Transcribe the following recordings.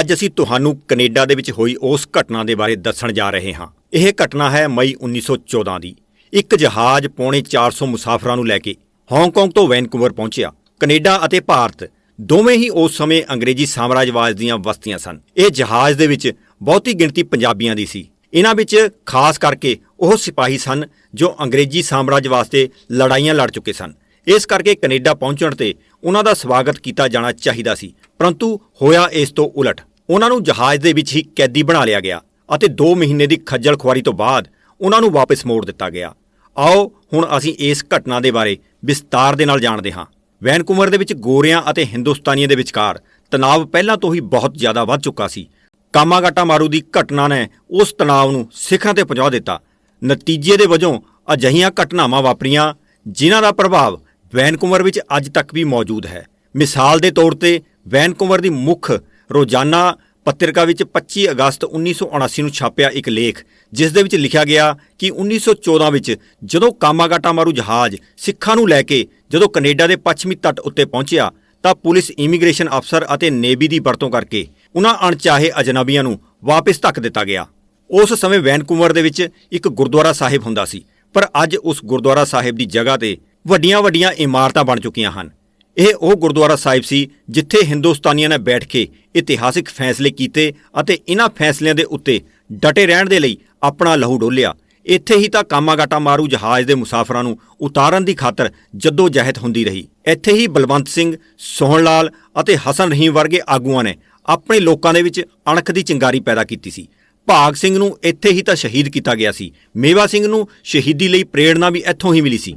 ਅੱਜ ਅਸੀਂ ਤੁਹਾਨੂੰ ਕੈਨੇਡਾ ਦੇ ਵਿੱਚ ਹੋਈ ਉਸ ਘਟਨਾ ਦੇ ਬਾਰੇ ਦੱਸਣ ਜਾ ਰਹੇ ਹਾਂ। ਇਹ ਘਟਨਾ ਹੈ ਮਈ 1914 ਦੀ। ਇੱਕ ਜਹਾਜ਼ ਪੌਣੇ 400 ਮੁਸਾਫਰਾਂ ਨੂੰ ਲੈ ਕੇ ਹਾਂਗਕਾਂਗ ਤੋਂ ਵੈਨਕੂਵਰ ਪਹੁੰਚਿਆ। ਕੈਨੇਡਾ ਅਤੇ ਭਾਰਤ ਦੋਵੇਂ ਹੀ ਉਸ ਸਮੇਂ ਅੰਗਰੇਜ਼ੀ ਸਾਮਰਾਜਵਾਦ ਦੀਆਂ ਵਸਤੀਆਂ ਸਨ। ਇਹ ਜਹਾਜ਼ ਦੇ ਵਿੱਚ ਬਹੁਤੀ ਗਿਣਤੀ ਪੰਜਾਬੀਆਂ ਦੀ ਸੀ। ਇਹਨਾਂ ਵਿੱਚ ਖਾਸ ਕਰਕੇ ਉਹ ਸਿਪਾਹੀ ਸਨ ਜੋ ਅੰਗਰੇਜ਼ੀ ਸਾਮਰਾਜ ਵਾਸਤੇ ਲੜਾਈਆਂ ਲੜ ਚੁੱਕੇ ਸਨ। ਇਸ ਕਰਕੇ ਕੈਨੇਡਾ ਪਹੁੰਚਣ ਤੇ ਉਹਨਾਂ ਦਾ ਸਵਾਗਤ ਕੀਤਾ ਜਾਣਾ ਚਾਹੀਦਾ ਸੀ। ਪਰੰਤੂ ਹੋਇਆ ਇਸ ਤੋਂ ਉਲਟ। ਉਹਨਾਂ ਨੂੰ ਜਹਾਜ਼ ਦੇ ਵਿੱਚ ਹੀ ਕੈਦੀ ਬਣਾ ਲਿਆ ਗਿਆ ਅਤੇ 2 ਮਹੀਨੇ ਦੀ ਖੱਜਲ ਖੁਆਰੀ ਤੋਂ ਬਾਅਦ ਉਹਨਾਂ ਨੂੰ ਵਾਪਸ ਮੋੜ ਦਿੱਤਾ ਗਿਆ। ਆਓ ਹੁਣ ਅਸੀਂ ਇਸ ਘਟਨਾ ਦੇ ਬਾਰੇ ਵਿਸਤਾਰ ਦੇ ਨਾਲ ਜਾਣਦੇ ਹਾਂ। ਵੈਨਕੂਵਰ ਦੇ ਵਿੱਚ ਗੋਰਿਆਂ ਅਤੇ ਹਿੰਦੁਸਤਾਨੀਆਂ ਦੇ ਵਿਚਕਾਰ ਤਣਾਅ ਪਹਿਲਾਂ ਤੋਂ ਹੀ ਬਹੁਤ ਜ਼ਿਆਦਾ ਵੱਧ ਚੁੱਕਾ ਸੀ। ਕਾਮਾਗਾਟਾ ਮਾਰੂ ਦੀ ਘਟਨਾ ਨੇ ਉਸ ਤਣਾਅ ਨੂੰ ਸਿਖਰਾਂ ਤੇ ਪਹੁੰਚਾ ਦਿੱਤਾ। ਨਤੀਜੇ ਦੇ ਵਜੋਂ ਅਜਿਹੀਆਂ ਘਟਨਾਵਾਂ ਵਾਪਰੀਆਂ, ਜਿਨ੍ਹਾਂ ਦਾ ਪ੍ਰਭਾਵ ਵੈਨਕੂਵਰ ਵਿੱਚ ਅੱਜ ਤੱਕ ਵੀ ਮੌਜੂਦ ਹੈ। ਮਿਸਾਲ ਦੇ ਤੌਰ ਤੇ ਵੈਨਕੂਵਰ ਦੀ ਮੁੱਖ ਰੋਜ਼ਾਨਾ ਪੱਤਰਿਕਾ ਵਿੱਚ 25 ਅਗਸਤ 1979 ਨੂੰ ਛਾਪਿਆ ਇੱਕ ਲੇਖ, ਜਿਸ ਦੇ ਵਿੱਚ ਲਿਖਿਆ ਗਿਆ ਕਿ 1914 ਵਿੱਚ ਜਦੋਂ ਕਾਮਾਗਾਟਾ ਮਾਰੂ ਜਹਾਜ਼ ਸਿੱਖਾਂ ਨੂੰ ਲੈ ਕੇ ਜਦੋਂ ਕੈਨੇਡਾ ਦੇ ਪੱਛਮੀ ਤੱਟ ਉੱਤੇ ਪਹੁੰਚਿਆ, ਤਾਂ ਪੁਲਿਸ ਇਮੀਗ੍ਰੇਸ਼ਨ ਅਫਸਰ ਅਤੇ ਨੇਵੀ ਦੀ ਵਰਤੋਂ ਕਰਕੇ ਉਹਨਾਂ ਅਣਚਾਹੇ ਅਜਨਬੀਆਂ ਨੂੰ ਵਾਪਸ ਧੱਕ ਦਿੱਤਾ ਗਿਆ। ਉਸ ਸਮੇਂ ਵੈਨਕੂਵਰ ਦੇ ਵਿੱਚ ਇੱਕ ਗੁਰਦੁਆਰਾ ਸਾਹਿਬ ਹੁੰਦਾ ਸੀ, ਪਰ ਅੱਜ ਉਸ ਗੁਰਦੁਆਰਾ ਸਾਹਿਬ ਦੀ ਜਗ੍ਹਾ ਤੇ ਵੱਡੀਆਂ-ਵੱਡੀਆਂ ਇਮਾਰਤਾਂ ਬਣ ਚੁੱਕੀਆਂ ਹਨ। ਇਹ ਉਹ ਗੁਰਦੁਆਰਾ ਸਾਹਿਬ ਸੀ ਜਿੱਥੇ ਹਿੰਦੁਸਤਾਨੀਆਂ ਨੇ ਬੈਠ ਕੇ ਇਤਿਹਾਸਿਕ ਫੈਸਲੇ ਕੀਤੇ ਅਤੇ ਇਹਨਾਂ ਫੈਸਲਿਆਂ ਦੇ ਉੱਤੇ ਡਟੇ ਰਹਿਣ ਦੇ ਲਈ ਆਪਣਾ ਲਹੂ ਡੋਲਿਆ। ਇੱਥੇ ਹੀ ਤਾਂ ਕਾਮਾਗਾਟਾ ਮਾਰੂ ਜਹਾਜ਼ ਦੇ ਮੁਸਾਫਰਾਂ ਨੂੰ ਉਤਾਰਨ ਦੀ ਖਾਤਰ ਜੱਦੋ ਜਹਿਦ ਹੁੰਦੀ ਰਹੀ। ਇੱਥੇ ਹੀ ਬਲਵੰਤ ਸਿੰਘ ਸੋਹਣ ਲਾਲ ਅਤੇ ਹਸਨ ਰਹੀਮ ਵਰਗੇ ਆਗੂਆਂ ਨੇ ਆਪਣੇ ਲੋਕਾਂ ਦੇ ਵਿੱਚ ਅਣਖ ਦੀ ਚਿੰਗਾਰੀ ਪੈਦਾ ਕੀਤੀ ਸੀ। ਭਾਗ ਸਿੰਘ ਨੂੰ ਇੱਥੇ ਹੀ ਤਾਂ ਸ਼ਹੀਦ ਕੀਤਾ ਗਿਆ ਸੀ। ਮੇਵਾ ਸਿੰਘ ਨੂੰ ਸ਼ਹੀਦੀ ਲਈ ਪ੍ਰੇਰਣਾ ਵੀ ਇੱਥੋਂ ਹੀ ਮਿਲੀ ਸੀ।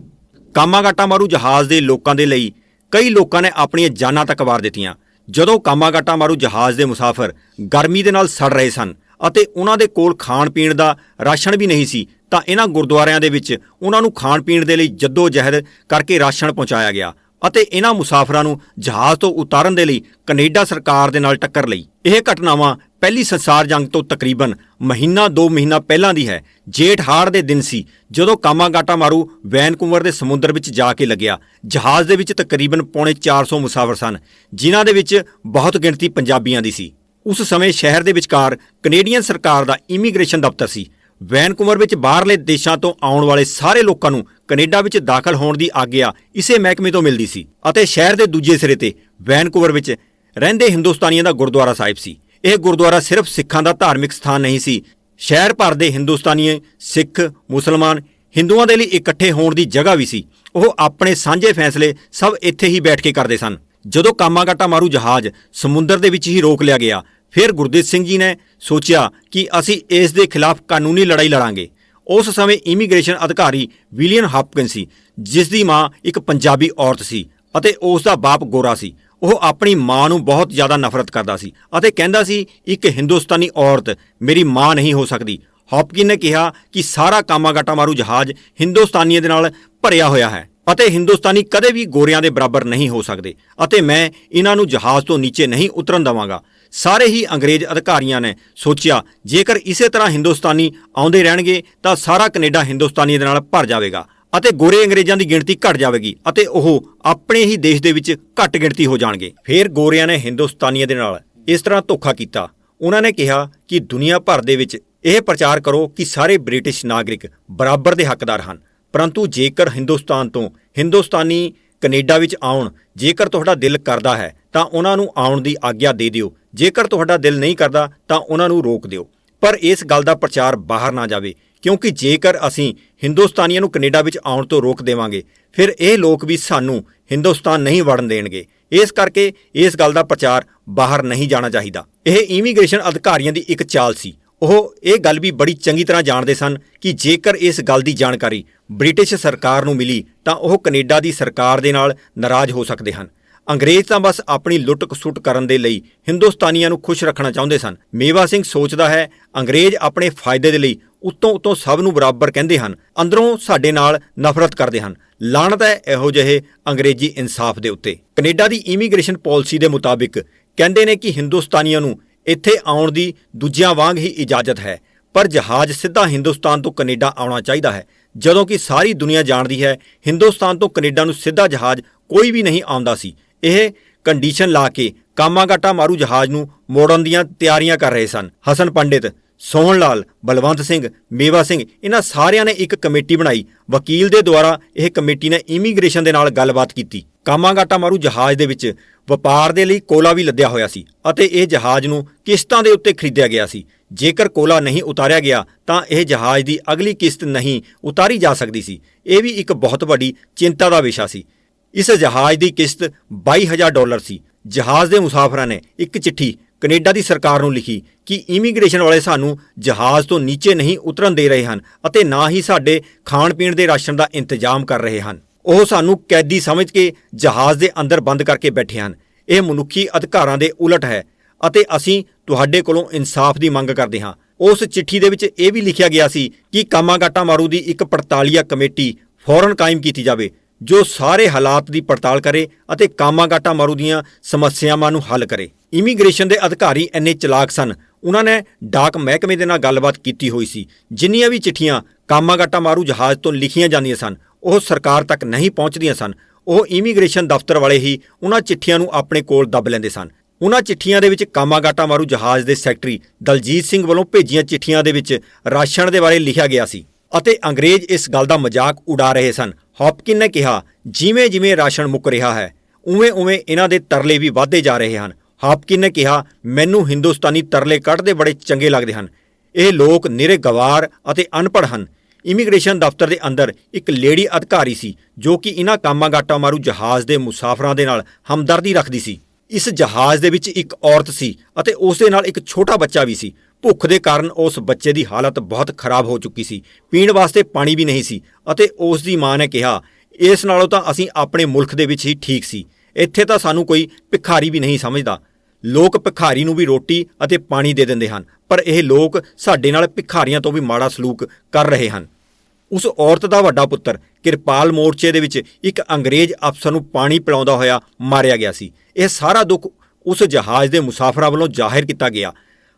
ਕਾਮਾਗਾਟਾ ਮਾਰੂ ਜਹਾਜ਼ ਦੇ ਲੋਕਾਂ ਦੇ ਲਈ ਕਈ ਲੋਕਾਂ ਨੇ ਆਪਣੀਆਂ ਜਾਨਾਂ ਤੱਕ ਵਾਰ ਦਿੱਤੀਆਂ। ਜਦੋਂ ਕਾਮਾਗਾਟਾ ਮਾਰੂ ਜਹਾਜ਼ ਦੇ ਮੁਸਾਫਰ ਗਰਮੀ ਦੇ ਨਾਲ ਸੜ ਰਹੇ ਸਨ ਅਤੇ ਉਹਨਾਂ ਦੇ ਕੋਲ ਖਾਣ ਪੀਣ ਦਾ ਰਾਸ਼ਨ ਵੀ ਨਹੀਂ ਸੀ, ਤਾਂ ਇਹਨਾਂ ਗੁਰਦੁਆਰਿਆਂ ਦੇ ਵਿੱਚ ਉਹਨਾਂ ਨੂੰ ਖਾਣ ਪੀਣ ਦੇ ਲਈ ਜੱਦੋ ਜਹਿਦ ਕਰਕੇ ਰਾਸ਼ਨ ਪਹੁੰਚਾਇਆ ਗਿਆ ਅਤੇ ਇਹਨਾਂ ਮੁਸਾਫਰਾਂ ਨੂੰ ਜਹਾਜ਼ ਤੋਂ ਉਤਾਰਨ ਦੇ ਲਈ ਕੈਨੇਡਾ ਸਰਕਾਰ ਦੇ ਨਾਲ ਟੱਕਰ ਲਈ। ਇਹ ਘਟਨਾਵਾਂ ਪਹਿਲੀ ਸੰਸਾਰ ਜੰਗ ਤੋਂ ਤਕਰੀਬਨ ਮਹੀਨਾ 2 ਮਹੀਨਾ ਪਹਿਲਾਂ ਦੀ ਹੈ। ਜੇਠ ਹਾੜ ਦੇ ਦਿਨ ਸੀ, ਜਦੋਂ ਕਾਮਾਗਾਟਾ ਮਾਰੂ ਵੈਨਕੂਵਰ ਦੇ ਸਮੁੰਦਰ ਵਿੱਚ ਜਾ ਕੇ ਲੱਗਿਆ। ਜਹਾਜ਼ ਦੇ ਵਿੱਚ ਤਕਰੀਬਨ ਪੌਣੇ 400 ਮੁਸਾਫਰ ਸਨ, ਜਿਨ੍ਹਾਂ ਦੇ ਵਿੱਚ ਬਹੁਤ ਗਿਣਤੀ ਪੰਜਾਬੀਆਂ ਦੀ ਸੀ। ਉਸ ਸਮੇਂ ਸ਼ਹਿਰ ਦੇ ਵਿਚਕਾਰ ਕੈਨੇਡੀਅਨ ਸਰਕਾਰ ਦਾ ਇਮੀਗ੍ਰੇਸ਼ਨ ਦਫ਼ਤਰ ਸੀ। ਵੈਨਕੂਵਰ ਵਿੱਚ ਬਾਹਰਲੇ ਦੇਸ਼ਾਂ ਤੋਂ ਆਉਣ ਵਾਲੇ ਸਾਰੇ ਲੋਕਾਂ ਨੂੰ ਕੈਨੇਡਾ ਵਿੱਚ ਦਾਖਲ ਹੋਣ ਦੀ ਆਗਿਆ ਇਸੇ ਮਹਿਕਮੇ ਤੋਂ ਮਿਲਦੀ ਸੀ ਅਤੇ ਸ਼ਹਿਰ ਦੇ ਦੂਜੇ ਸਿਰੇ ਤੇ ਵੈਨਕੂਵਰ ਵਿੱਚ ਰਹਿੰਦੇ ਹਿੰਦੁਸਤਾਨੀਆਂ ਦਾ ਗੁਰਦੁਆਰਾ ਸਾਹਿਬ ਸੀ। ਇਹ ਗੁਰਦੁਆਰਾ ਸਿਰਫ ਸਿੱਖਾਂ ਦਾ ਧਾਰਮਿਕ ਸਥਾਨ ਨਹੀਂ ਸੀ। ਸ਼ਹਿਰ ਭਰ ਦੇ ਹਿੰਦੁਸਤਾਨੀ, ਸਿੱਖ, ਮੁਸਲਮਾਨ, ਹਿੰਦੂਆਂ ਦੇ ਲਈ ਇਕੱਠੇ ਹੋਣ ਦੀ ਜਗ੍ਹਾ ਵੀ ਸੀ। ਉਹ ਆਪਣੇ ਸਾਂਝੇ ਫੈਸਲੇ ਸਭ ਇੱਥੇ ਹੀ ਬੈਠ ਕੇ ਕਰਦੇ ਸਨ। ਜਦੋਂ ਕਾਮਾਗਾਟਾ ਮਾਰੂ ਜਹਾਜ਼ ਸਮੁੰਦਰ ਦੇ ਵਿੱਚ ਹੀ ਰੋਕ ਲਿਆ ਗਿਆ, ਫਿਰ ਗੁਰਦੀਪ ਸਿੰਘ ਜੀ ਨੇ ਸੋਚਿਆ ਕਿ ਅਸੀਂ ਇਸ ਦੇ ਖਿਲਾਫ ਕਾਨੂੰਨੀ ਲੜਾਈ ਲੜਾਂਗੇ। ਉਸ ਸਮੇਂ ਇਮੀਗ੍ਰੇਸ਼ਨ ਅਧਿਕਾਰੀ ਵਿਲੀਅਨ ਹਾਪਕਿਨ ਸੀ, ਜਿਸ ਦੀ ਮਾਂ ਇੱਕ ਪੰਜਾਬੀ ਔਰਤ ਸੀ ਅਤੇ ਉਸ ਦਾ ਬਾਪ ਗੋਰਾ ਸੀ। ਉਹ ਆਪਣੀ ਮਾਂ ਨੂੰ ਬਹੁਤ ਜ਼ਿਆਦਾ ਨਫ਼ਰਤ ਕਰਦਾ ਸੀ ਅਤੇ ਕਹਿੰਦਾ ਸੀ, ਇੱਕ ਹਿੰਦੁਸਤਾਨੀ ਔਰਤ ਮੇਰੀ ਮਾਂ ਨਹੀਂ ਹੋ ਸਕਦੀ। ਹਾਪਕਿਨ ਨੇ ਕਿਹਾ ਕਿ ਸਾਰਾ ਕਾਮਾਗਾਟਾ ਮਾਰੂ ਜਹਾਜ਼ ਹਿੰਦੁਸਤਾਨੀਆਂ ਦੇ ਨਾਲ ਭਰਿਆ ਹੋਇਆ ਹੈ ਅਤੇ ਹਿੰਦੁਸਤਾਨੀ ਕਦੇ ਵੀ ਗੋਰਿਆਂ ਦੇ ਬਰਾਬਰ ਨਹੀਂ ਹੋ ਸਕਦੇ ਅਤੇ ਮੈਂ ਇਹਨਾਂ ਨੂੰ ਜਹਾਜ਼ ਤੋਂ ਨੀਚੇ ਨਹੀਂ ਉਤਰਨ ਦਵਾਂਗਾ। ਸਾਰੇ ਹੀ ਅੰਗਰੇਜ਼ ਅਧਿਕਾਰੀਆਂ ਨੇ ਸੋਚਿਆ, ਜੇਕਰ ਇਸੇ ਤਰ੍ਹਾਂ ਹਿੰਦੁਸਤਾਨੀ ਆਉਂਦੇ ਰਹਿਣਗੇ, ਤਾਂ ਸਾਰਾ ਕੈਨੇਡਾ ਹਿੰਦੁਸਤਾਨੀ ਦੇ ਨਾਲ ਭਰ ਜਾਵੇਗਾ। ਅਤੇ ਗੋਰੇ ਅੰਗਰੇਜ਼ਾਂ ਦੀ ਗਿਣਤੀ ਘਟ ਜਾਵੇਗੀ ਅਤੇ ਉਹ ਆਪਣੇ ਹੀ ਦੇਸ਼ ਦੇ ਵਿੱਚ ਘੱਟ ਗਿਣਤੀ ਹੋ ਜਾਣਗੇ। ਫਿਰ ਗੋਰਿਆਂ ਨੇ ਹਿੰਦੁਸਤਾਨੀਆਂ ਦੇ ਨਾਲ ਇਸ ਤਰ੍ਹਾਂ ਧੋਖਾ ਕੀਤਾ। ਉਹਨਾਂ ਨੇ ਕਿਹਾ ਕਿ ਦੁਨੀਆ ਭਰ ਦੇ ਵਿੱਚ ਇਹ ਪ੍ਰਚਾਰ ਕਰੋ ਕਿ ਸਾਰੇ ਬ੍ਰਿਟਿਸ਼ ਨਾਗਰਿਕ ਬਰਾਬਰ ਦੇ ਹੱਕਦਾਰ ਹਨ। ਪਰੰਤੂ ਜੇਕਰ ਹਿੰਦੁਸਤਾਨ ਤੋਂ ਹਿੰਦੁਸਤਾਨੀ ਕੈਨੇਡਾ ਵਿੱਚ ਆਉਣ, ਜੇਕਰ ਤੁਹਾਡਾ ਦਿਲ ਕਰਦਾ ਹੈ, ਤਾਂ ਉਹਨਾਂ ਨੂੰ ਆਉਣ ਦੀ ਆਗਿਆ ਦੇ ਦਿਓ। ਜੇਕਰ ਤੁਹਾਡਾ ਦਿਲ ਨਹੀਂ ਕਰਦਾ, ਤਾਂ ਉਹਨਾਂ ਨੂੰ ਰੋਕ ਦਿਓ। ਪਰ ਇਸ ਗੱਲ ਦਾ ਪ੍ਰਚਾਰ ਬਾਹਰ ਨਾ ਜਾਵੇ। ਕਿਉਂਕਿ ਜੇਕਰ ਅਸੀਂ ਹਿੰਦੁਸਤਾਨੀਆਂ ਨੂੰ ਕੈਨੇਡਾ ਵਿੱਚ ਆਉਣ ਤੋਂ ਰੋਕ ਦੇਵਾਂਗੇ, ਫਿਰ ਇਹ ਲੋਕ ਵੀ ਸਾਨੂੰ ਹਿੰਦੁਸਤਾਨ ਨਹੀਂ ਵੜਨ ਦੇਣਗੇ। ਇਸ ਕਰਕੇ ਇਸ ਗੱਲ ਦਾ ਪ੍ਰਚਾਰ ਬਾਹਰ ਨਹੀਂ ਜਾਣਾ ਚਾਹੀਦਾ। ਇਹ ਇਮੀਗ੍ਰੇਸ਼ਨ ਅਧਿਕਾਰੀਆਂ ਦੀ ਇੱਕ ਚਾਲ ਸੀ। ਉਹ ਇਹ ਗੱਲ ਵੀ ਬੜੀ ਚੰਗੀ ਤਰ੍ਹਾਂ ਜਾਣਦੇ ਸਨ ਕਿ ਜੇਕਰ ਇਸ ਗੱਲ ਦੀ ਜਾਣਕਾਰੀ ਬ੍ਰਿਟਿਸ਼ ਸਰਕਾਰ ਨੂੰ ਮਿਲੀ, ਤਾਂ ਉਹ ਕੈਨੇਡਾ ਦੀ ਸਰਕਾਰ ਦੇ ਨਾਲ ਨਾਰਾਜ਼ ਹੋ ਸਕਦੇ ਹਨ। ਅੰਗਰੇਜ਼ ਤਾਂ ਬਸ ਆਪਣੀ ਲੁੱਟ-ਖਸੁੱਟ ਕਰਨ ਦੇ ਲਈ ਹਿੰਦੁਸਤਾਨੀਆਂ ਨੂੰ ਖੁਸ਼ ਰੱਖਣਾ ਚਾਹੁੰਦੇ ਸਨ। ਮੇਵਾ ਸਿੰਘ ਸੋਚਦਾ ਹੈ, ਅੰਗਰੇਜ਼ ਆਪਣੇ ਫਾਇਦੇ ਦੇ ਲਈ ਉੱਤੋਂ ਉੱਤੋਂ ਸਭ ਨੂੰ ਬਰਾਬਰ ਕਹਿੰਦੇ ਹਨ, ਅੰਦਰੋਂ ਸਾਡੇ ਨਾਲ ਨਫ਼ਰਤ ਕਰਦੇ ਹਨ। ਲਾਣਤ ਹੈ ਇਹੋ ਜਿਹੇ ਅੰਗਰੇਜ਼ੀ ਇਨਸਾਫ ਦੇ ਉੱਤੇ। ਕੈਨੇਡਾ ਦੀ ਇਮੀਗ੍ਰੇਸ਼ਨ ਪਾਲਿਸੀ ਦੇ ਮੁਤਾਬਿਕ ਕਹਿੰਦੇ ਨੇ ਕਿ ਹਿੰਦੁਸਤਾਨੀਆਂ ਨੂੰ ਇੱਥੇ ਆਉਣ ਦੀ ਦੂਜਿਆਂ ਵਾਂਗ ਹੀ ਇਜਾਜ਼ਤ ਹੈ, ਪਰ ਜਹਾਜ਼ ਸਿੱਧਾ ਹਿੰਦੁਸਤਾਨ ਤੋਂ ਕੈਨੇਡਾ ਆਉਣਾ ਚਾਹੀਦਾ ਹੈ। ਜਦੋਂ ਕਿ ਸਾਰੀ ਦੁਨੀਆ ਜਾਣਦੀ ਹੈ, ਹਿੰਦੁਸਤਾਨ ਤੋਂ ਕੈਨੇਡਾ ਨੂੰ ਸਿੱਧਾ ਜਹਾਜ਼ ਕੋਈ ਵੀ ਨਹੀਂ ਆਉਂਦਾ ਸੀ। ਇਹ ਕੰਡੀਸ਼ਨ ਲਾ ਕੇ ਕਾਮਾਗਾਟਾ ਮਾਰੂ ਜਹਾਜ਼ ਨੂੰ ਮੋੜਨ ਦੀਆਂ ਤਿਆਰੀਆਂ ਕਰ ਰਹੇ ਸਨ। ਹਸਨ ਪੰਡਿਤ ਸੋਹਣ ਲਾਲ ਬਲਵੰਤ ਸਿੰਘ, ਮੇਵਾ ਸਿੰਘ, ਇਹਨਾਂ ਸਾਰਿਆਂ ਨੇ ਇੱਕ ਕਮੇਟੀ ਬਣਾਈ। ਵਕੀਲ ਦੇ ਦੁਆਰਾ ਇਹ ਕਮੇਟੀ ਨੇ ਇਮੀਗ੍ਰੇਸ਼ਨ ਦੇ ਨਾਲ ਗੱਲਬਾਤ ਕੀਤੀ। ਕਾਮਾਗਾਟਾ ਮਾਰੂ ਜਹਾਜ਼ ਦੇ ਵਿੱਚ ਵਪਾਰ ਦੇ ਲਈ ਕੋਲਾ ਵੀ ਲੱਦਿਆ ਹੋਇਆ ਸੀ ਅਤੇ ਇਹ ਜਹਾਜ਼ ਨੂੰ ਕਿਸ਼ਤਾਂ ਦੇ ਉੱਤੇ ਖਰੀਦਿਆ ਗਿਆ ਸੀ। ਜੇਕਰ ਕੋਲਾ ਨਹੀਂ ਉਤਾਰਿਆ ਗਿਆ, ਤਾਂ ਇਹ ਜਹਾਜ਼ ਦੀ ਅਗਲੀ ਕਿਸ਼ਤ ਨਹੀਂ ਉਤਾਰੀ ਜਾ ਸਕਦੀ ਸੀ। ਇਹ ਵੀ ਇੱਕ ਬਹੁਤ ਵੱਡੀ ਚਿੰਤਾ ਦਾ ਵਿਸ਼ਾ ਸੀ। ਇਸ ਜਹਾਜ਼ ਦੀ ਕਿਸ਼ਤ 22000 ਡਾਲਰ ਸੀ। ਜਹਾਜ਼ ਦੇ ਮੁਸਾਫਰਾਂ ਨੇ ਇੱਕ ਚਿੱਠੀ ਕੈਨੇਡਾ ਦੀ ਸਰਕਾਰ ਨੂੰ ਲਿਖੀ ਕਿ ਇਮੀਗ੍ਰੇਸ਼ਨ ਵਾਲੇ ਸਾਨੂੰ ਜਹਾਜ਼ ਤੋਂ ਨੀਚੇ ਨਹੀਂ ਉਤਰਨ ਦੇ ਰਹੇ ਹਨ ਅਤੇ ਨਾ ਹੀ ਸਾਡੇ ਖਾਣ ਪੀਣ ਦੇ ਰਾਸ਼ਨ ਦਾ ਇੰਤਜ਼ਾਮ ਕਰ ਰਹੇ ਹਨ। ਉਹ ਸਾਨੂੰ ਕੈਦੀ ਸਮਝ ਕੇ ਜਹਾਜ਼ ਦੇ ਅੰਦਰ ਬੰਦ ਕਰਕੇ ਬੈਠੇ ਹਨ। ਇਹ ਮਨੁੱਖੀ ਅਧਿਕਾਰਾਂ ਦੇ ਉਲਟ ਹੈ ਅਤੇ ਅਸੀਂ ਤੁਹਾਡੇ ਕੋਲੋਂ ਇਨਸਾਫ ਦੀ ਮੰਗ ਕਰਦੇ ਹਾਂ। ਉਸ ਚਿੱਠੀ ਦੇ ਵਿੱਚ ਇਹ ਵੀ ਲਿਖਿਆ ਗਿਆ ਸੀ ਕਿ ਕਾਮਾਗਾਟਾ ਮਾਰੂ ਦੀ ਇੱਕ ਪੜਤਾਲੀਆ ਕਮੇਟੀ ਫੌਰਨ ਕਾਇਮ ਕੀਤੀ ਜਾਵੇ। ਜੋ ਸਾਰੇ ਹਾਲਾਤ ਦੀ ਪੜਤਾਲ ਕਰੇ ਅਤੇ ਕਾਮਾਗਾਟਾ ਮਾਰੂ ਦੀਆਂ ਸਮੱਸਿਆਵਾਂ ਨੂੰ ਹੱਲ ਕਰੇ। ਇਮੀਗ੍ਰੇਸ਼ਨ ਦੇ ਅਧਿਕਾਰੀ ਇੰਨੇ ਚਲਾਕ ਸਨ। ਉਹਨਾਂ ਨੇ ਡਾਕ ਮਹਿਕਮੇ ਦੇ ਨਾਲ ਗੱਲਬਾਤ ਕੀਤੀ ਹੋਈ ਸੀ। ਜਿੰਨੀਆਂ ਵੀ ਚਿੱਠੀਆਂ ਕਾਮਾਗਾਟਾ ਮਾਰੂ ਜਹਾਜ਼ ਤੋਂ ਲਿਖੀਆਂ ਜਾਂਦੀਆਂ ਸਨ, ਉਹ ਸਰਕਾਰ ਤੱਕ ਨਹੀਂ ਪਹੁੰਚਦੀਆਂ ਸਨ। ਉਹ ਇਮੀਗ੍ਰੇਸ਼ਨ ਦਫ਼ਤਰ ਵਾਲੇ ਹੀ ਉਹਨਾਂ ਚਿੱਠੀਆਂ ਨੂੰ ਆਪਣੇ ਕੋਲ ਦੱਬ ਲੈਂਦੇ ਸਨ। ਉਹਨਾਂ ਚਿੱਠੀਆਂ ਦੇ ਵਿੱਚ ਕਾਮਾਗਾਟਾ ਮਾਰੂ ਜਹਾਜ਼ ਦੇ ਸੈਕਟਰੀ ਦਲਜੀਤ ਸਿੰਘ ਵੱਲੋਂ ਭੇਜੀਆਂ ਚਿੱਠੀਆਂ ਦੇ ਵਿੱਚ ਰਾਸ਼ਨ ਦੇ ਬਾਰੇ ਲਿਖਿਆ ਗਿਆ ਸੀ। ਅਤੇ ਅੰਗਰੇਜ਼ ਇਸ ਗੱਲ ਦਾ ਮਜ਼ਾਕ ਉਡਾ ਰਹੇ ਸਨ। ਹੌਪਕਿਨ ਨੇ ਕਿਹਾ, ਜਿਵੇਂ ਜਿਵੇਂ ਰਾਸ਼ਨ ਮੁੱਕ ਰਿਹਾ ਹੈ ਉਵੇਂ-ਉਵੇਂ ਇਹਨਾਂ ਦੇ ਤਰਲੇ ਵੀ ਵਧਦੇ ਜਾ ਰਹੇ ਹਨ। ਹਾਪਕਿਨ ਨੇ ਕਿਹਾ, ਮੈਨੂੰ ਹਿੰਦੁਸਤਾਨੀ ਤਰਲੇ ਕੱਢਦੇ ਬੜੇ ਚੰਗੇ ਲੱਗਦੇ ਹਨ। ਇਹ ਲੋਕ ਨਿਰੇ ਗਵਾਰ ਅਤੇ ਅਨਪੜ੍ਹ ਹਨ। ਇਮੀਗ੍ਰੇਸ਼ਨ ਦਫ਼ਤਰ ਦੇ ਅੰਦਰ ਇੱਕ ਲੇਡੀ ਅਧਿਕਾਰੀ ਸੀ, ਜੋ ਕਿ ਇਹਨਾਂ ਕਾਮਾਗਾਟਾ ਮਾਰੂ ਜਹਾਜ਼ ਦੇ ਮੁਸਾਫਰਾਂ ਦੇ ਨਾਲ ਹਮਦਰਦੀ ਰੱਖਦੀ ਸੀ। ਇਸ ਜਹਾਜ਼ ਦੇ ਵਿੱਚ ਇੱਕ ਔਰਤ ਸੀ ਅਤੇ ਉਸ ਦੇ ਨਾਲ ਇੱਕ ਛੋਟਾ ਬੱਚਾ ਵੀ ਸੀ। ਭੁੱਖ ਦੇ ਕਾਰਨ ਉਸ ਬੱਚੇ ਦੀ ਹਾਲਤ ਬਹੁਤ ਖਰਾਬ ਹੋ ਚੁੱਕੀ ਸੀ। ਪੀਣ ਵਾਸਤੇ ਪਾਣੀ ਵੀ ਨਹੀਂ ਸੀ ਅਤੇ ਉਸ ਦੀ ਮਾਂ ਨੇ ਕਿਹਾ, ਇਸ ਨਾਲੋਂ ਤਾਂ ਅਸੀਂ ਆਪਣੇ ਮੁਲਕ ਦੇ ਵਿੱਚ ਹੀ ਠੀਕ ਸੀ। ਇੱਥੇ ਤਾਂ ਸਾਨੂੰ ਕੋਈ ਭਿਖਾਰੀ ਵੀ ਨਹੀਂ ਸਮਝਦਾ। ਲੋਕ ਭਿਖਾਰੀ ਨੂੰ ਵੀ ਰੋਟੀ ਅਤੇ ਪਾਣੀ ਦੇ ਦਿੰਦੇ ਹਨ, ਪਰ ਇਹ ਲੋਕ ਸਾਡੇ ਨਾਲ ਭਿਖਾਰੀਆਂ ਤੋਂ ਵੀ ਮਾੜਾ ਸਲੂਕ ਕਰ ਰਹੇ ਹਨ। ਉਸ ਔਰਤ ਦਾ ਵੱਡਾ ਪੁੱਤਰ ਕਿਰਪਾਲ ਮੋਰਚੇ ਦੇ ਵਿੱਚ ਇੱਕ ਅੰਗਰੇਜ਼ ਅਫਸਰ ਨੂੰ ਪਾਣੀ ਪਿਲਾਉਂਦਾ ਹੋਇਆ ਮਾਰਿਆ ਗਿਆ ਸੀ। ਇਹ ਸਾਰਾ ਦੁੱਖ ਉਸ ਜਹਾਜ਼ ਦੇ ਮੁਸਾਫਰਾਂ ਵੱਲੋਂ ਜ਼ਾਹਿਰ ਕੀਤਾ ਗਿਆ।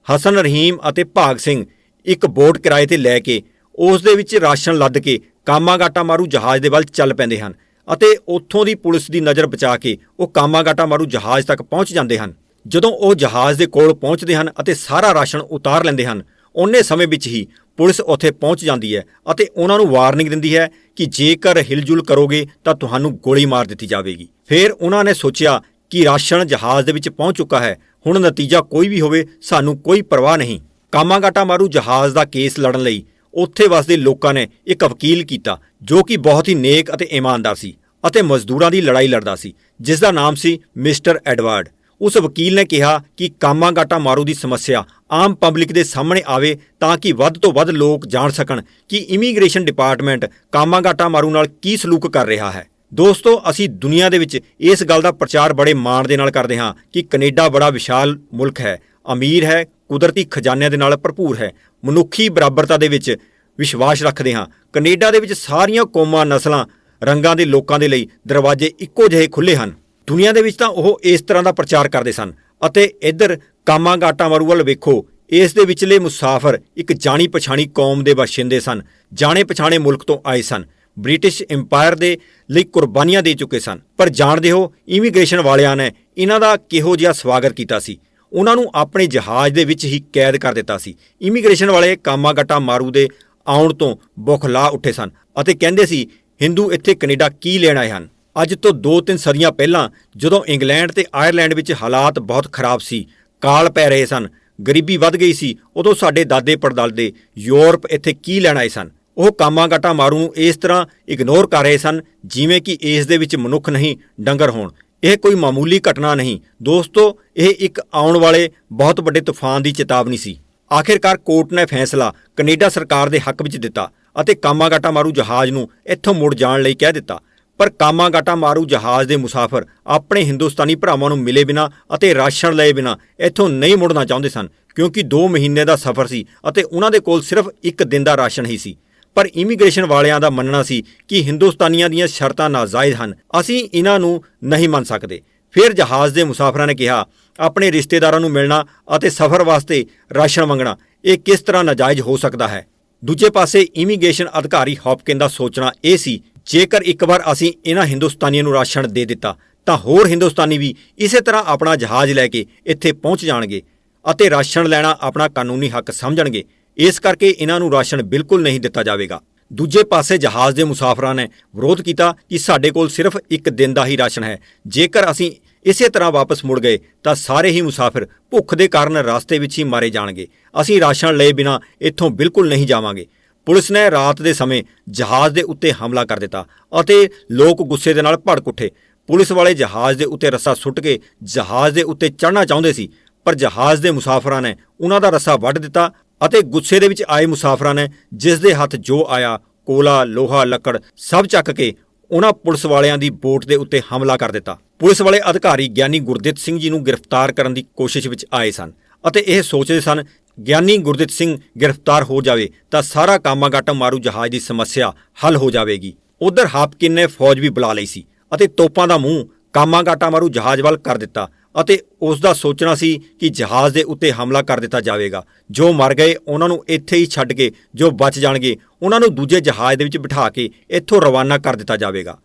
ਹਸਨ ਰਹੀਮ ਅਤੇ ਭਾਗ ਸਿੰਘ ਇੱਕ ਬੋਟ ਕਿਰਾਏ ਤੇ ਲੈ ਕੇ ਉਸ ਦੇ ਵਿੱਚ ਰਾਸ਼ਨ ਲੱਦ ਕੇ ਕਾਮਾਗਾਟਾ ਮਾਰੂ ਜਹਾਜ਼ ਦੇ ਵੱਲ ਚੱਲ ਪੈਂਦੇ ਹਨ ਅਤੇ ਉੱਥੋਂ ਦੀ ਪੁਲਿਸ ਦੀ ਨਜ਼ਰ ਬਚਾ ਕੇ ਉਹ ਕਾਮਾਗਾਟਾ ਮਾਰੂ ਜਹਾਜ਼ ਤੱਕ ਪਹੁੰਚ ਜਾਂਦੇ ਹਨ। ਜਦੋਂ ਉਹ ਜਹਾਜ਼ ਦੇ ਕੋਲ ਪਹੁੰਚਦੇ ਹਨ ਅਤੇ ਸਾਰਾ ਰਾਸ਼ਨ ਉਤਾਰ ਲੈਂਦੇ ਹਨ, ਉਹਨੇ ਸਮੇਂ ਵਿੱਚ ਹੀ ਪੁਲਿਸ ਉੱਥੇ ਪਹੁੰਚ ਜਾਂਦੀ ਹੈ ਅਤੇ ਉਹਨਾਂ ਨੂੰ ਵਾਰਨਿੰਗ ਦਿੰਦੀ ਹੈ ਕਿ ਜੇਕਰ ਹਿਲਜੁਲ ਕਰੋਗੇ ਤਾਂ ਤੁਹਾਨੂੰ ਗੋਲੀ ਮਾਰ ਦਿੱਤੀ ਜਾਵੇਗੀ। ਫਿਰ ਉਹਨਾਂ ਨੇ ਸੋਚਿਆ ਕਿ ਰਾਸ਼ਨ ਜਹਾਜ਼ ਦੇ ਵਿੱਚ ਪਹੁੰਚ ਚੁੱਕਾ ਹੈ। ਹੁਣ ਨਤੀਜਾ ਕੋਈ ਵੀ ਹੋਵੇ, ਸਾਨੂੰ ਕੋਈ ਪਰਵਾਹ ਨਹੀਂ। ਕਾਮਾਗਾਟਾ ਮਾਰੂ ਜਹਾਜ਼ ਦਾ ਕੇਸ ਲੜਨ ਲਈ ਉੱਥੇ ਵਸਦੇ ਲੋਕਾਂ ਨੇ ਇੱਕ ਵਕੀਲ ਕੀਤਾ ਜੋ ਕਿ ਬਹੁਤ ਹੀ ਨੇਕ ਅਤੇ ਇਮਾਨਦਾਰ ਸੀ ਅਤੇ ਮਜ਼ਦੂਰਾਂ ਦੀ ਲੜਾਈ ਲੜਦਾ ਸੀ, ਜਿਸ ਦਾ ਨਾਮ ਸੀ ਮਿਸਟਰ ਐਡਵਰਡ। ਉਸ ਵਕੀਲ ਨੇ ਕਿਹਾ ਕਿ ਕਾਮਾਗਾਟਾ ਮਾਰੂ ਦੀ ਸਮੱਸਿਆ ਆਮ ਪਬਲਿਕ ਦੇ ਸਾਹਮਣੇ ਆਵੇ ਤਾਂ ਕਿ ਵੱਧ ਤੋਂ ਵੱਧ ਲੋਕ ਜਾਣ ਸਕਣ ਕਿ ਇਮੀਗ੍ਰੇਸ਼ਨ ਡਿਪਾਰਟਮੈਂਟ ਕਾਮਾਗਾਟਾ ਮਾਰੂ ਨਾਲ ਕੀ ਸਲੂਕ ਕਰ ਰਿਹਾ ਹੈ। ਦੋਸਤੋ, ਅਸੀਂ ਦੁਨੀਆ ਦੇ ਵਿੱਚ ਇਸ ਗੱਲ ਦਾ ਪ੍ਰਚਾਰ ਬੜੇ ਮਾਣ ਦੇ ਨਾਲ ਕਰਦੇ ਹਾਂ ਕਿ ਕੈਨੇਡਾ ਬੜਾ ਵਿਸ਼ਾਲ ਮੁਲਕ ਹੈ। ਅਮੀਰ ਹੈ, ਕੁਦਰਤੀ ਖਜ਼ਾਨਿਆਂ ਦੇ ਨਾਲ ਭਰਪੂਰ ਹੈ। ਮਨੁੱਖੀ ਬਰਾਬਰਤਾ ਦੇ ਵਿੱਚ ਵਿਸ਼ਵਾਸ ਰੱਖਦੇ ਹਾਂ। ਕੈਨੇਡਾ ਦੇ ਵਿੱਚ ਸਾਰੀਆਂ ਕੌਮਾਂ ਨਸਲਾਂ ਰੰਗਾਂ ਦੇ ਲੋਕਾਂ ਦੇ ਲਈ ਦਰਵਾਜ਼ੇ ਇੱਕੋ ਜਿਹੇ ਖੁੱਲੇ ਹਨ। ਦੁਨੀਆ ਦੇ ਵਿੱਚ ਤਾਂ ਉਹ ਇਸ ਤਰ੍ਹਾਂ ਦਾ ਪ੍ਰਚਾਰ ਕਰਦੇ ਸਨ ਅਤੇ ਇੱਧਰ ਕਾਮਾਗਾਟਾ ਮਾਰੂ ਵੱਲ ਵੇਖੋ, ਇਸ ਦੇ ਵਿਚਲੇ ਮੁਸਾਫਰ ਇੱਕ ਜਾਣੀ ਪਛਾਣੀ ਕੌਮ ਦੇ ਬਾਸ਼ਿੰਦੇ ਸਨ ਜਾਣੇ ਪਛਾਣੇ ਮੁਲਕ ਤੋਂ ਆਏ ਸਨ, ਬ੍ਰਿਟਿਸ਼ ਇੰਪਾਇਰ ਦੇ ਲਈ ਕੁਰਬਾਨੀਆਂ ਦੇ ਚੁੱਕੇ ਸਨ। ਪਰ ਜਾਣਦੇ ਹੋ ਇਮੀਗ੍ਰੇਸ਼ਨ ਵਾਲਿਆਂ ਨੇ ਇਹਨਾਂ ਦਾ ਕਿਹੋ ਜਿਹਾ ਸਵਾਗਤ ਕੀਤਾ ਸੀ? ਉਹਨਾਂ ਨੂੰ ਆਪਣੇ ਜਹਾਜ਼ ਦੇ ਵਿੱਚ ਹੀ ਕੈਦ ਕਰ ਦਿੱਤਾ ਸੀ। ਇਮੀਗ੍ਰੇਸ਼ਨ ਵਾਲੇ ਕਾਮਾਗਾਟਾ ਮਾਰੂ ਦੇ ਆਉਣ ਤੋਂ ਬੁਖਲਾ ਉੱਠੇ ਸਨ ਅਤੇ ਕਹਿੰਦੇ ਸੀ, ਹਿੰਦੂ ਇੱਥੇ ਕੈਨੇਡਾ ਕੀ ਲੈਣ ਆਏ ਹਨ? ਅੱਜ ਤੋਂ 2-3 ਸਦੀਆਂ ਪਹਿਲਾਂ ਜਦੋਂ ਇੰਗਲੈਂਡ ਤੇ ਆਇਰਲੈਂਡ ਵਿੱਚ ਹਾਲਾਤ ਬਹੁਤ ਖਰਾਬ ਸੀ, ਕਾਲ ਪੈ ਰਹੇ ਸਨ, ਗਰੀਬੀ ਵੱਧ ਗਈ ਸੀ, ਉਦੋਂ ਸਾਡੇ ਦਾਦੇ ਪੜਦਾਦੇ ਯੂਰਪ ਇੱਥੇ ਕੀ ਲੈਣ ਆਏ ਸਨ? ਉਹ ਕਾਮਾਗਾਟਾ ਮਾਰੂ ਨੂੰ ਇਸ ਤਰ੍ਹਾਂ ਇਗਨੋਰ ਕਰ ਰਹੇ ਸਨ, ਜਿਵੇਂ ਕਿ ਇਸ ਦੇ ਵਿੱਚ ਮਨੁੱਖ ਨਹੀਂ, ਡੰਗਰ ਹੋਣ। ਇਹ ਕੋਈ ਮਾਮੂਲੀ ਘਟਨਾ ਨਹੀਂ। ਦੋਸਤੋ, ਇਹ ਇੱਕ ਆਉਣ ਵਾਲੇ ਬਹੁਤ ਵੱਡੇ ਤੂਫਾਨ ਦੀ ਚੇਤਾਵਨੀ ਸੀ। ਆਖਿਰਕਾਰ ਕੋਰਟ ਨੇ ਫੈਸਲਾ ਕੈਨੇਡਾ ਸਰਕਾਰ ਦੇ ਹੱਕ ਵਿੱਚ ਦਿੱਤਾ ਅਤੇ ਕਾਮਾਗਾਟਾ ਮਾਰੂ ਜਹਾਜ਼ ਨੂੰ ਇੱਥੋਂ ਮੁੜ ਜਾਣ ਲਈ ਕਹਿ ਦਿੱਤਾ। ਪਰ ਕਾਮਾਗਾਟਾ ਮਾਰੂ ਜਹਾਜ਼ ਦੇ ਮੁਸਾਫਰ ਆਪਣੇ ਹਿੰਦੁਸਤਾਨੀ ਭਰਾਵਾਂ ਨੂੰ ਮਿਲੇ ਬਿਨਾ ਅਤੇ ਰਾਸ਼ਨ ਲਏ ਬਿਨਾ ਇੱਥੋਂ ਨਹੀਂ ਮੁੜਨਾ ਚਾਹੁੰਦੇ ਸਨ, ਕਿਉਂਕਿ 2 ਮਹੀਨੇ ਦਾ ਸਫ਼ਰ ਸੀ ਅਤੇ ਉਹਨਾਂ ਦੇ ਕੋਲ ਸਿਰਫ ਇੱਕ ਦਿਨ ਦਾ ਰਾਸ਼ਨ ਹੀ ਸੀ। ਪਰ ਇਮੀਗ੍ਰੇਸ਼ਨ ਵਾਲਿਆਂ ਦਾ ਮੰਨਣਾ ਸੀ ਕਿ ਹਿੰਦੁਸਤਾਨੀਆਂ ਦੀਆਂ ਸ਼ਰਤਾਂ ਨਾਜਾਇਜ਼ ਹਨ। ਅਸੀਂ ਇਹਨਾਂ ਨੂੰ ਨਹੀਂ ਮੰਨ ਸਕਦੇ। ਫਿਰ ਜਹਾਜ਼ ਦੇ ਮੁਸਾਫਰਾਂ ਨੇ ਕਿਹਾ, ਆਪਣੇ ਰਿਸ਼ਤੇਦਾਰਾਂ ਨੂੰ ਮਿਲਣਾ ਅਤੇ ਸਫ਼ਰ ਵਾਸਤੇ ਰਾਸ਼ਨ ਮੰਗਣਾ, ਇਹ ਕਿਸ ਤਰ੍ਹਾਂ ਨਾਜਾਇਜ਼ ਹੋ ਸਕਦਾ ਹੈ? ਦੂਜੇ ਪਾਸੇ ਇਮੀਗ੍ਰੇਸ਼ਨ ਅਧਿਕਾਰੀ ਹੌਪਕਿਨ ਦਾ ਸੋਚਣਾ ਇਹ ਸੀ ਜੇਕਰ ਇੱਕ ਵਾਰ ਅਸੀਂ ਇਹਨਾਂ ਹਿੰਦੁਸਤਾਨੀਆਂ ਨੂੰ ਰਾਸ਼ਨ ਦੇ ਦਿੱਤਾ, ਤਾਂ ਹੋਰ ਹਿੰਦੁਸਤਾਨੀ ਵੀ ਇਸੇ ਤਰ੍ਹਾਂ ਆਪਣਾ ਜਹਾਜ਼ ਲੈ ਕੇ ਇੱਥੇ ਪਹੁੰਚ ਜਾਣਗੇ ਅਤੇ ਰਾਸ਼ਨ ਲੈਣਾ ਆਪਣਾ ਕਾਨੂੰਨੀ ਹੱਕ ਸਮਝਣਗੇ। ਇਸ ਕਰਕੇ ਇਹਨਾਂ ਨੂੰ ਰਾਸ਼ਨ ਬਿਲਕੁਲ ਨਹੀਂ ਦਿੱਤਾ ਜਾਵੇਗਾ। ਦੂਜੇ ਪਾਸੇ ਜਹਾਜ਼ ਦੇ ਮੁਸਾਫਰਾਂ ਨੇ ਵਿਰੋਧ ਕੀਤਾ ਕਿ ਸਾਡੇ ਕੋਲ ਸਿਰਫ ਇੱਕ ਦਿਨ ਦਾ ਹੀ ਰਾਸ਼ਨ ਹੈ। ਜੇਕਰ ਅਸੀਂ ਇਸੇ ਤਰ੍ਹਾਂ ਵਾਪਸ ਮੁੜ ਗਏ, ਤਾਂ ਸਾਰੇ ਹੀ ਮੁਸਾਫਿਰ ਭੁੱਖ ਦੇ ਕਾਰਨ ਰਸਤੇ ਵਿੱਚ ਹੀ ਮਾਰੇ ਜਾਣਗੇ। ਅਸੀਂ ਰਾਸ਼ਨ ਲਏ ਬਿਨਾ ਇੱਥੋਂ ਬਿਲਕੁਲ ਨਹੀਂ ਜਾਵਾਂਗੇ। ਪੁਲਿਸ ਨੇ ਰਾਤ ਦੇ ਸਮੇਂ ਜਹਾਜ਼ ਦੇ ਉੱਤੇ ਹਮਲਾ ਕਰ ਦਿੱਤਾ ਅਤੇ ਲੋਕ ਗੁੱਸੇ ਦੇ ਨਾਲ ਭੜਕ ਉੱਠੇ। ਪੁਲਿਸ ਵਾਲੇ ਜਹਾਜ਼ ਦੇ ਉੱਤੇ ਰੱਸਾ ਸੁੱਟ ਕੇ ਜਹਾਜ਼ ਦੇ ਉੱਤੇ ਚੜ੍ਹਨਾ ਚਾਹੁੰਦੇ ਸੀ, ਪਰ ਜਹਾਜ਼ ਦੇ ਮੁਸਾਫਰਾਂ ਨੇ ਉਹਨਾਂ ਦਾ ਰੱਸਾ ਵੱਢ ਦਿੱਤਾ ਅਤੇ ਗੁੱਸੇ ਦੇ ਵਿੱਚ ਆਏ ਮੁਸਾਫਰਾਂ ਨੇ ਜਿਸ ਦੇ ਹੱਥ ਜੋ ਆਇਆ, ਕੋਲਾ, ਲੋਹਾ, ਲੱਕੜ ਸਭ ਚੱਕ ਕੇ ਉਹਨਾਂ ਪੁਲਿਸ ਵਾਲਿਆਂ ਦੀ ਬੋਟ ਦੇ ਉੱਤੇ ਹਮਲਾ ਕਰ ਦਿੱਤਾ। ਪੁਲਿਸ ਵਾਲੇ ਅਧਿਕਾਰੀ ਗਿਆਨੀ ਗੁਰਦਿੱਤ ਸਿੰਘ ਜੀ ਨੂੰ ਗ੍ਰਿਫਤਾਰ ਕਰਨ ਦੀ ਕੋਸ਼ਿਸ਼ ਵਿੱਚ ਆਏ ਸਨ ਅਤੇ ਇਹ ਸੋਚਦੇ ਸਨ ਗਿਆਨੀ ਗੁਰਦਿੱਤ ਸਿੰਘ ਗ੍ਰਿਫਤਾਰ ਹੋ ਜਾਵੇ ਤਾਂ ਸਾਰਾ ਕਾਮਾਗਾਟਾ ਮਾਰੂ ਜਹਾਜ਼ ਦੀ ਸਮੱਸਿਆ ਹੱਲ ਹੋ ਜਾਵੇਗੀ। ਉਧਰ ਹਾਪਕਿਨ ਨੇ ਫੌਜ ਵੀ ਬੁਲਾ ਲਈ ਸੀ ਅਤੇ ਤੋਪਾਂ ਦਾ ਮੂੰਹ ਕਾਮਾਗਾਟਾ ਮਾਰੂ ਜਹਾਜ਼ ਵੱਲ ਕਰ ਦਿੱਤਾ ਅਤੇ ਉਸ ਦਾ ਸੋਚਣਾ ਸੀ ਕਿ ਜਹਾਜ਼ ਦੇ ਉੱਤੇ ਹਮਲਾ ਕਰ ਦਿੱਤਾ ਜਾਵੇਗਾ। ਜੋ ਮਰ ਗਏ, ਉਹਨਾਂ ਨੂੰ ਇੱਥੇ ਹੀ ਛੱਡ ਕੇ, ਜੋ ਬਚ ਜਾਣਗੇ, ਉਹਨਾਂ ਨੂੰ ਦੂਜੇ ਜਹਾਜ਼ ਦੇ ਵਿੱਚ ਬਿਠਾ ਕੇ ਇੱਥੋਂ ਰਵਾਨਾ ਕਰ ਦਿੱਤਾ ਜਾਵੇਗਾ।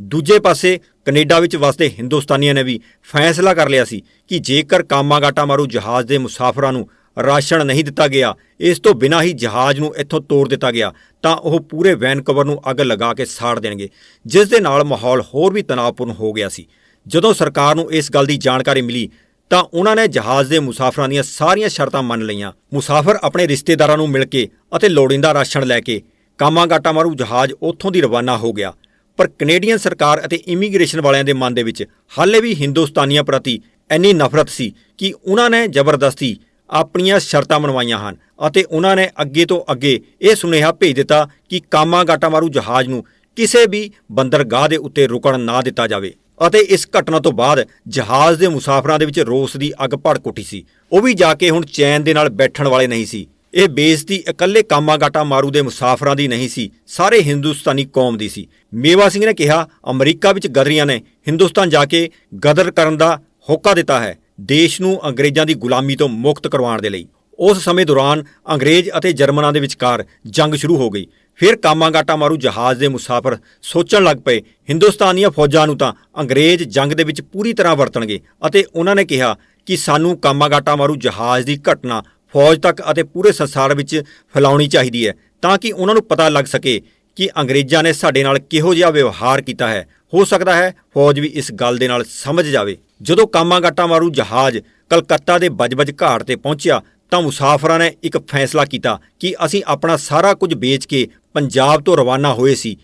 ਦੂਜੇ ਪਾਸੇ ਕੈਨੇਡਾ ਵਿੱਚ ਵਸਦੇ ਹਿੰਦੁਸਤਾਨੀਆਂ ਨੇ ਵੀ ਫੈਸਲਾ ਕਰ ਲਿਆ ਸੀ ਕਿ ਜੇਕਰ ਕਾਮਾਗਾਟਾ ਮਾਰੂ ਜਹਾਜ਼ ਦੇ ਮੁਸਾਫਰਾਂ ਨੂੰ ਰਾਸ਼ਨ ਨਹੀਂ ਦਿੱਤਾ ਗਿਆ। ਇਸ ਤੋਂ ਬਿਨਾਂ ਹੀ ਜਹਾਜ਼ ਨੂੰ ਇੱਥੋਂ ਤੋੜ ਦਿੱਤਾ ਗਿਆ ਤਾਂ ਉਹ ਪੂਰੇ ਵੈਨਕੂਵਰ ਨੂੰ ਅੱਗ ਲਗਾ ਕੇ ਸਾੜ ਦੇਣਗੇ। ਜਿਸ ਦੇ ਨਾਲ ਮਾਹੌਲ ਹੋਰ ਵੀ ਤਣਾਅਪੂਰਨ ਹੋ ਗਿਆ ਸੀ। ਜਦੋਂ ਸਰਕਾਰ ਨੂੰ ਇਸ ਗੱਲ ਦੀ ਜਾਣਕਾਰੀ ਮਿਲੀ ਤਾਂ ਉਹਨਾਂ ਨੇ ਜਹਾਜ਼ ਦੇ ਮੁਸਾਫਰਾਂ ਦੀਆਂ ਸਾਰੀਆਂ ਸ਼ਰਤਾਂ ਮੰਨ ਲਈਆਂ। ਮੁਸਾਫਰ ਆਪਣੇ ਰਿਸ਼ਤੇਦਾਰਾਂ ਨੂੰ ਮਿਲ ਕੇ ਅਤੇ ਲੋੜੀਂਦਾ ਰਾਸ਼ਨ ਲੈ ਕੇ ਕਾਮਾਗਾਟਾ ਮਾਰੂ ਜਹਾਜ਼ ਉੱਥੋਂ ਦੀ ਰਵਾਨਾ ਹੋ ਗਿਆ। ਪਰ ਕੈਨੇਡੀਅਨ ਸਰਕਾਰ ਅਤੇ ਇਮੀਗ੍ਰੇਸ਼ਨ ਵਾਲਿਆਂ ਦੇ ਮਨ ਦੇ ਵਿੱਚ ਹਾਲੇ ਵੀ ਹਿੰਦੁਸਤਾਨੀਆਂ ਪ੍ਰਤੀ ਇੰਨੀ ਨਫ਼ਰਤ ਸੀ ਕਿ ਉਹਨਾਂ ਨੇ ਜ਼ਬਰਦਸਤੀ ਆਪਣੀਆਂ ਸ਼ਰਤਾਂ ਮਨਵਾਈਆਂ ਹਨ ਅਤੇ ਉਹਨਾਂ ਨੇ ਅੱਗੇ ਤੋਂ ਅੱਗੇ ਇਹ ਸੁਨੇਹਾ ਭੇਜ ਦਿੱਤਾ ਕਿ ਕਾਮਾਗਾਟਾ ਮਾਰੂ ਜਹਾਜ਼ ਨੂੰ ਕਿਸੇ ਵੀ ਬੰਦਰਗਾਹ ਦੇ ਉੱਤੇ ਰੁਕਣ ਨਾ ਦਿੱਤਾ ਜਾਵੇ ਅਤੇ ਇਸ ਘਟਨਾ ਤੋਂ ਬਾਅਦ ਜਹਾਜ਼ ਦੇ ਮੁਸਾਫਰਾਂ ਦੇ ਵਿੱਚ ਰੋਸ ਦੀ ਅੱਗ ਭੜਕ ਉੱਠੀ ਸੀ। ਉਹ ਵੀ ਜਾ ਕੇ ਹੁਣ ਚੈਨ ਦੇ ਨਾਲ ਬੈਠਣ ਵਾਲੇ ਨਹੀਂ ਸੀ। ਇਹ ਬੇਇੱਜ਼ਤੀ ਇਕੱਲੇ ਕਾਮਾਗਾਟਾ ਮਾਰੂ ਦੇ ਮੁਸਾਫਰਾਂ ਦੀ ਨਹੀਂ ਸੀ, ਸਾਰੇ ਹਿੰਦੁਸਤਾਨੀ ਕੌਮ ਦੀ ਸੀ। ਮੇਵਾ ਸਿੰਘ ਨੇ ਕਿਹਾ, ਅਮਰੀਕਾ ਵਿੱਚ ਗਦਰੀਆਂ ਨੇ ਹਿੰਦੁਸਤਾਨ ਜਾ ਕੇ ਗਦਰ ਕਰਨ ਦਾ ਹੋਕਾ ਦਿੱਤਾ ਹੈ। ਦੇਸ਼ ਨੂੰ ਅੰਗਰੇਜ਼ਾਂ ਦੀ ਗੁਲਾਮੀ ਤੋਂ ਮੁਕਤ ਕਰਵਾਉਣ ਦੇ ਲਈ। ਉਸ ਸਮੇਂ ਦੌਰਾਨ ਅੰਗਰੇਜ਼ ਅਤੇ ਜਰਮਨਾਂ ਦੇ ਵਿਚਕਾਰ ਜੰਗ ਸ਼ੁਰੂ ਹੋ ਗਈ। ਫਿਰ ਕਾਮਾਗਾਟਾ ਮਾਰੂ ਜਹਾਜ਼ ਦੇ ਮੁਸਾਫਰ ਸੋਚਣ ਲੱਗ ਪਏ, ਹਿੰਦੁਸਤਾਨੀਆਂ ਫੌਜਾਂ ਨੂੰ ਤਾਂ ਅੰਗਰੇਜ਼ ਜੰਗ ਦੇ ਵਿੱਚ ਪੂਰੀ ਤਰ੍ਹਾਂ ਵਰਤਣਗੇ ਅਤੇ ਉਹਨਾਂ ਨੇ ਕਿਹਾ ਕਿ ਸਾਨੂੰ ਕਾਮਾਗਾਟਾ ਮਾਰੂ ਜਹਾਜ਼ ਦੀ ਘਟਨਾ ਫੌਜ ਤੱਕ ਅਤੇ ਪੂਰੇ ਸੰਸਾਰ ਵਿੱਚ ਫੈਲਾਉਣੀ ਚਾਹੀਦੀ ਹੈ ਤਾਂ ਕਿ ਉਹਨਾਂ ਨੂੰ ਪਤਾ ਲੱਗ ਸਕੇ ਕਿ ਅੰਗਰੇਜ਼ਾਂ ਨੇ ਸਾਡੇ ਨਾਲ ਕਿਹੋ ਜਿਹਾ ਵਿਵਹਾਰ ਕੀਤਾ ਹੈ? ਹੋ ਸਕਦਾ ਹੈ ਫੌਜ ਵੀ ਇਸ ਗੱਲ ਦੇ ਨਾਲ ਸਮਝ ਜਾਵੇ। ਜਦੋਂ ਕਾਮਾਗਾਟਾ ਮਾਰੂ ਜਹਾਜ਼ ਕਲਕੱਤਾ ਦੇ ਬਜਬਜ ਘਾਟ ਤੇ ਪਹੁੰਚਿਆ, ਤਾਂ ਮੁਸਾਫਰਾਂ ਨੇ ਇੱਕ ਫੈਸਲਾ ਕੀਤਾ ਕਿ ਅਸੀਂ ਆਪਣਾ ਸਾਰਾ ਕੁਝ ਵੇਚ ਕੇ ਪੰਜਾਬ ਤੋਂ ਰਵਾਨਾ ਹੋਏ ਸੀ।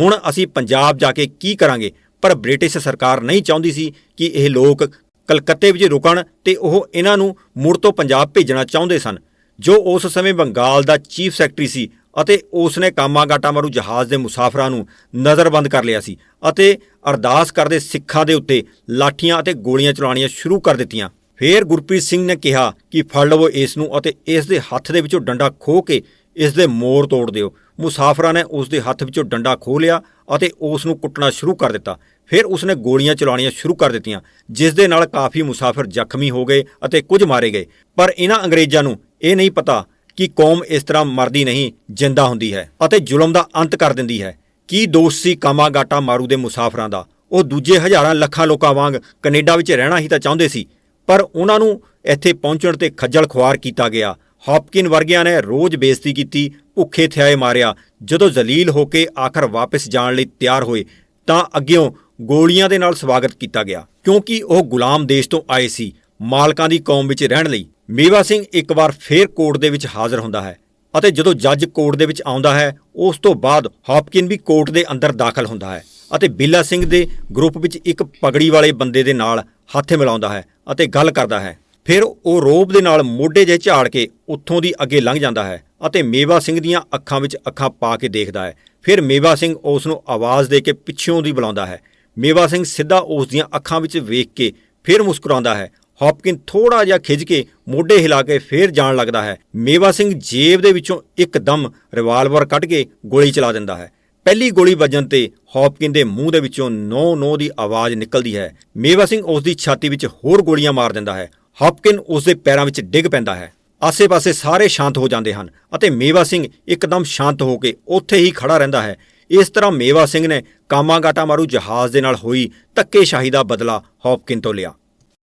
ਹੁਣ ਅਸੀਂ ਪੰਜਾਬ ਜਾ ਕੇ ਕੀ ਕਰਾਂਗੇ? ਪਰ ਬ੍ਰਿਟਿਸ਼ ਸਰਕਾਰ ਨਹੀਂ ਚਾਹੁੰਦੀ ਸੀ ਕਿ ਇਹ ਲੋਕ ਕਲਕੱਤੇ ਵਿੱਚ ਰੁਕਣ ਤੇ ਉਹ ਇਹਨਾਂ ਨੂੰ ਮੁੜ ਤੋਂ ਪੰਜਾਬ ਭੇਜਣਾ ਚਾਹੁੰਦੇ ਸਨ। ਜੋ ਉਸ ਸਮੇਂ ਬੰਗਾਲ ਦਾ ਚੀਫ ਸੈਕਟਰੀ ਸੀ ਅਤੇ ਉਸ ਨੇ ਕਾਮਾਗਾਟਾ ਮਾਰੂ ਜਹਾਜ਼ ਦੇ ਮੁਸਾਫਰਾਂ ਨੂੰ ਨਜ਼ਰਬੰਦ ਕਰ ਲਿਆ ਸੀ ਅਤੇ ਅਰਦਾਸ ਕਰਦੇ ਸਿੱਖਾਂ ਦੇ ਉੱਤੇ ਲਾਠੀਆਂ ਅਤੇ ਗੋਲੀਆਂ ਚਲਾਉਣੀਆਂ ਸ਼ੁਰੂ ਕਰ ਦਿੱਤੀਆਂ। ਫੇਰ ਗੁਰਪ੍ਰੀਤ ਸਿੰਘ ਨੇ ਕਿਹਾ ਕਿ ਫੜ ਲਵੋ ਇਸ ਨੂੰ ਅਤੇ ਇਸ ਦੇ ਹੱਥ ਦੇ ਵਿੱਚੋਂ ਡੰਡਾ ਖੋਹ ਕੇ ਇਸ ਦੇ ਮੋਰ ਤੋੜ ਦਿਓ। ਮੁਸਾਫਰਾਂ ਨੇ ਉਸ ਦੇ ਹੱਥ ਵਿੱਚੋਂ ਡੰਡਾ ਖੋਹ ਲਿਆ ਅਤੇ ਉਸ ਨੂੰ ਕੁੱਟਣਾ ਸ਼ੁਰੂ ਕਰ ਦਿੱਤਾ। ਫਿਰ ਉਸ ਨੇ ਗੋਲੀਆਂ ਚਲਾਉਣੀਆਂ ਸ਼ੁਰੂ ਕਰ ਦਿੱਤੀਆਂ, ਜਿਸ ਦੇ ਨਾਲ ਕਾਫੀ ਮੁਸਾਫਰ ਜ਼ਖਮੀ ਹੋ ਗਏ ਅਤੇ ਕੁਝ ਮਾਰੇ ਗਏ। ਪਰ ਇਹਨਾਂ ਅੰਗਰੇਜ਼ਾਂ ਨੂੰ ਇਹ ਨਹੀਂ ਪਤਾ ਕਿ ਕੌਮ ਇਸ ਤਰ੍ਹਾਂ ਮਰਦੀ ਨਹੀਂ, ਜਿੰਦਾ ਹੁੰਦੀ ਹੈ ਅਤੇ ਜ਼ੁਲਮ ਦਾ ਅੰਤ ਕਰ ਦਿੰਦੀ ਹੈ। ਕੀ ਦੋਸ਼ ਸੀ ਕਾਮਾਗਾਟਾ ਮਾਰੂ ਦੇ ਮੁਸਾਫਰਾਂ ਦਾ? ਉਹ ਦੂਜੇ ਹਜ਼ਾਰਾਂ ਲੱਖਾਂ ਲੋਕਾਂ ਵਾਂਗ ਕੈਨੇਡਾ ਵਿੱਚ ਰਹਿਣਾ ਹੀ ਤਾਂ ਚਾਹੁੰਦੇ ਸੀ, ਪਰ ਉਹਨਾਂ ਨੂੰ ਇੱਥੇ ਪਹੁੰਚਣ ਤੇ ਖੱਜਲ ਖੁਆਰ ਕੀਤਾ ਗਿਆ। ਹਾਪਕਿਨ ਵਰਗਿਆਂ ਨੇ ਰੋਜ਼ ਬੇਇੱਜ਼ਤੀ ਕੀਤੀ, ਭੁੱਖੇ ਥਿਆਏ ਮਾਰਿਆ। ਜਦੋਂ ਜ਼ਲੀਲ ਹੋ ਕੇ ਆਖਰ ਵਾਪਸ ਜਾਣ ਲਈ ਤਿਆਰ ਹੋਏ, ਤਾਂ ਅੱਗਿਓਂ ਗੋਲੀਆਂ ਦੇ ਨਾਲ ਸਵਾਗਤ ਕੀਤਾ ਗਿਆ। ਕਿਉਂਕਿ ਉਹ ਗੁਲਾਮ ਦੇਸ਼ ਤੋਂ ਆਏ ਸੀ, ਮਾਲਕਾਂ ਦੀ ਕੌਮ ਵਿੱਚ ਰਹਿਣ ਲਈ। ਮੇਵਾ ਸਿੰਘ ਇੱਕ ਵਾਰ ਫੇਰ ਕੋਰਟ ਦੇ ਵਿੱਚ ਹਾਜ਼ਰ ਹੁੰਦਾ ਹੈ ਅਤੇ ਜਦੋਂ ਜੱਜ ਕੋਰਟ ਦੇ ਵਿੱਚ ਆਉਂਦਾ ਹੈ, ਉਸ ਤੋਂ ਬਾਅਦ ਹਾਪਕਿਨ ਵੀ ਕੋਰਟ ਦੇ ਅੰਦਰ ਦਾਖਲ ਹੁੰਦਾ ਹੈ ਅਤੇ ਬੀਲਾ ਸਿੰਘ ਦੇ ਗਰੁੱਪ ਵਿੱਚ ਇੱਕ ਪਗੜੀ ਵਾਲੇ ਬੰਦੇ ਦੇ ਨਾਲ ਹੱਥ ਮਿਲਾਉਂਦਾ ਹੈ ਅਤੇ ਗੱਲ ਕਰਦਾ ਹੈ। ਫਿਰ ਉਹ ਰੋਬ ਦੇ ਨਾਲ ਮੋਢੇ ਜੇ ਝਾੜ ਕੇ ਉੱਥੋਂ ਦੀ ਅੱਗੇ ਲੰਘ ਜਾਂਦਾ ਹੈ ਅਤੇ ਮੇਵਾ ਸਿੰਘ ਦੀਆਂ ਅੱਖਾਂ ਵਿੱਚ ਅੱਖਾਂ ਪਾ ਕੇ ਦੇਖਦਾ ਹੈ। ਫਿਰ ਮੇਵਾ ਸਿੰਘ ਉਸ ਨੂੰ ਆਵਾਜ਼ ਦੇ ਕੇ ਪਿੱਛੋਂ ਦੀ ਬੁਲਾਉਂਦਾ ਹੈ। ਮੇਵਾ ਸਿੰਘ ਸਿੱਧਾ ਉਸ ਦੀਆਂ ਅੱਖਾਂ ਵਿੱਚ ਵੇਖ ਕੇ ਫਿਰ ਮੁਸਕਰਾਉਂਦਾ ਹੈ ਹਾਪਕਿਨ ਥੋੜਾ ਜਿਹਾ ਖਿੱਚ ਕੇ ਮੋਢੇ ਹਿਲਾ ਕੇ ਫੇਰ ਜਾਣ ਲੱਗਦਾ ਹੈ। ਮੇਵਾ ਸਿੰਘ ਜੇਬ ਦੇ ਵਿੱਚੋਂ ਇੱਕਦਮ ਰਿਵਾਲਵਰ ਕੱਢ ਕੇ ਗੋਲੀ ਚਲਾ ਦਿੰਦਾ ਹੈ। ਪਹਿਲੀ ਗੋਲੀ ਵੱਜਣ ਤੇ ਹਾਪਕਿਨ ਦੇ ਮੂੰਹ ਦੇ ਵਿੱਚੋਂ ਨੋ ਨੋ ਦੀ ਆਵਾਜ਼ ਨਿਕਲਦੀ ਹੈ। ਮੇਵਾ ਸਿੰਘ ਉਸ ਦੀ ਛਾਤੀ ਵਿੱਚ ਹੋਰ ਗੋਲੀਆਂ ਮਾਰ ਦਿੰਦਾ ਹੈ। ਹਾਪਕਿਨ ਉਸ ਦੇ ਪੈਰਾਂ ਵਿੱਚ ਡਿੱਗ ਪੈਂਦਾ ਹੈ। ਆਸੇ-ਪਾਸੇ ਸਾਰੇ ਸ਼ਾਂਤ ਹੋ ਜਾਂਦੇ ਹਨ ਅਤੇ ਮੇਵਾ ਸਿੰਘ ਇੱਕਦਮ ਸ਼ਾਂਤ ਹੋ ਕੇ ਉੱਥੇ ਹੀ ਖੜਾ ਰਹਿੰਦਾ ਹੈ। ਇਸ ਤਰ੍ਹਾਂ ਮੇਵਾ ਸਿੰਘ ਨੇ ਕਾਮਾਗਾਟਾ ਮਾਰੂ ਜਹਾਜ਼ ਦੇ ਨਾਲ ਹੋਈ ਧੱਕੇਸ਼ਾਹੀ ਦਾ ਬਦਲਾ ਹੌਪਕਿਨ ਤੋਂ ਲਿਆ।